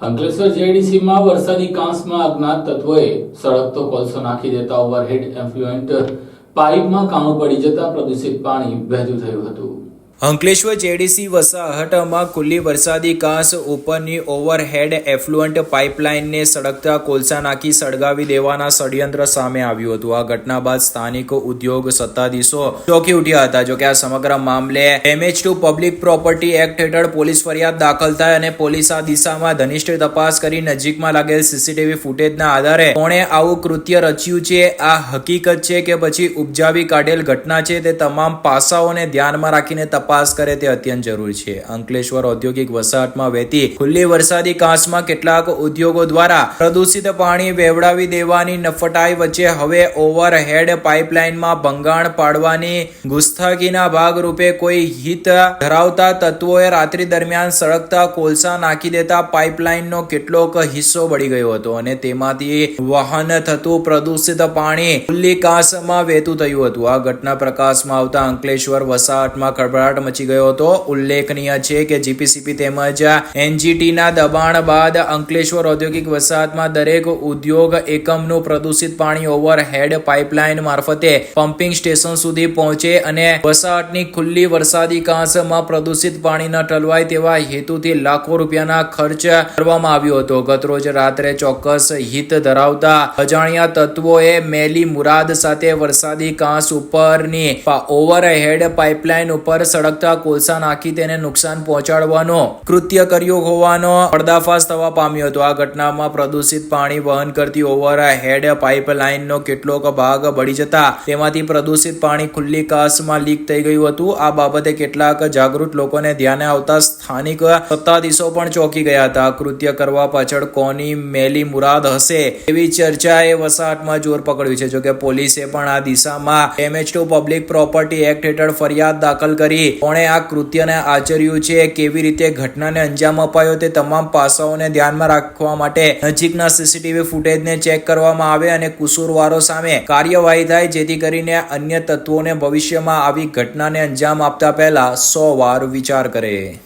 અંકલેશ્વર જેડીસીમાં વરસાદી કાંસમાં અજ્ઞાત તત્વોએ સળગતો કોલસો નાખી દેતા ઓવરહેડ એફ્લુએન્ટ પાઇપમાં કાણું પડી જતા પ્રદૂષિત પાણી વહેતું થયું હતું. અંકલેશ્વર જેડીસી વસાહટમાં ખુલ્લી વરસાદી કાંસ ઉપરની ઓવરહેડ એફ્લુઅન્ટ પાઇપલાઇનને સળગતા કોલસા નાખી સળગાવી દેવાના ષડયંત્ર સામે આવ્યું હતું. આ ઘટના બાદ સ્થાનિક ઉદ્યોગ સત્તાધીશો ચોકી ઉઠ્યા હતા. જોકે આ સમગ્ર મામલે damage to public property act હેઠળ પોલીસ ફરિયાદ દાખલ થાય અને પોલીસ આ દિશામાં ઘનિષ્ઠ તપાસ કરી નજીકમાં લાગેલ સીસીટીવી ફૂટેજના આધારે કોણે આવું કૃત્ય રચ્યું છે? આ હકીકત છે કે પછી ઉપજાવી કાઢેલ ઘટના છે તે તમામ પાસાઓને ધ્યાનમાં રાખીને તપાસ કરે તે અત્યંત જરૂરી છે. અંકલેશ્વર ઔદ્યોગિક વસાહતમાં વહેતી ખુલ્લી વરસાદી કાંસમાં કેટલાક ઉદ્યોગો દ્વારા પ્રદૂષિત પાણી વેવડાવી દેવાની નફટાઈ વચ્ચે હવે ઓવરહેડ પાઇપલાઇનમાં ભંગાણ પાડવાની ગુસ્તાખીના ભાગરૂપે કોઈ હિત ધરાવતા તત્વોએ રાત્રિ દરમિયાન સળગતા કોલસા નાખી દેતા પાઇપલાઇનનો કેટલોક હિસ્સો બળી ગયો હતો અને તેમાંથી વહન થતું પ્રદૂષિત પાણી ખુલ્લી કાંસમાં વહેતું થયું હતું. આ ઘટના પ્રકાશમાં આવતા અંકલેશ્વર વસાહતમાં ખળભળાટ મચી ગયો હતો. ઉલ્લેખનીય છે કે જીપીસીપી તેમજ એનજીટીના દબાણ બાદ અંકલેશ્વર ઔદ્યોગિક વસાહતમાં દરેક ઉદ્યોગ એકમનું પ્રદૂષિત પાણી ઓવરહેડ પાઇપલાઇન મારફતે પમ્પિંગ સ્ટેશન સુધી પહોંચે અને વસાહતની ખુલ્લી વરસાદી કાંસમાં પ્રદૂષિત પાણી ન ટલવાય તેવા હેતુથી લાખો રૂપિયાના ખર્ચ કરવામાં આવ્યો હતો. ગતરોજ રાત્રે ચોક્કસ હિત ધરાવતા અજાણ્યા તત્વોએ મેલી મુરાદ સાથે વરસાદી કાંસ ઉપરની ઓવરહેડ પાઇપલાઇન ઉપર સળગતા કોલસા નાખી તેને નુકસાન પહોંચાડવાનો કૃત્ય કર્યો હોવાનો પર્દાફાશ થવા પામ્યો હતો. આ ઘટનામાં પ્રદૂષિત પાણી વહન કરતી ઓવરહેડ પાઇપલાઇનનો કેટલોક ભાગ બળી જતા તેમાંથી પ્રદૂષિત પાણી ખુલ્લી કાસમાં લીક થઈ ગયું હતું. આ બાબતે કેટલાક જાગૃત લોકોને ધ્યાને આવતા સ્થાનિક સત્તાધીશો પણ ચોંકી ગયા હતા. કૃત્ય કરવા પાછળ કોની મેલી મુરાદ હશે એવી ચર્ચાએ વસાહતમાં જોર પકડ્યું છે. જોકે પોલીસે પણ આ દિશામાં damage to public property act હેઠળ ફરિયાદ દાખલ કરી કોણે આ કૃત્યને આચર્યું છે, કેવી રીતે ઘટનાને અંજામ અપાયો તે તમામ પાસાઓને ધ્યાનમાં રાખવા માટે નજીકના સીસીટીવી ફૂટેજને ચેક કરવામાં આવે અને કુસુરવારો સામે કાર્યવાહી થાય જેથી કરીને અન્ય તત્વોને ભવિષ્યમાં આવી ઘટનાને અંજામ આપતા પહેલા સો વાર વિચાર કરે.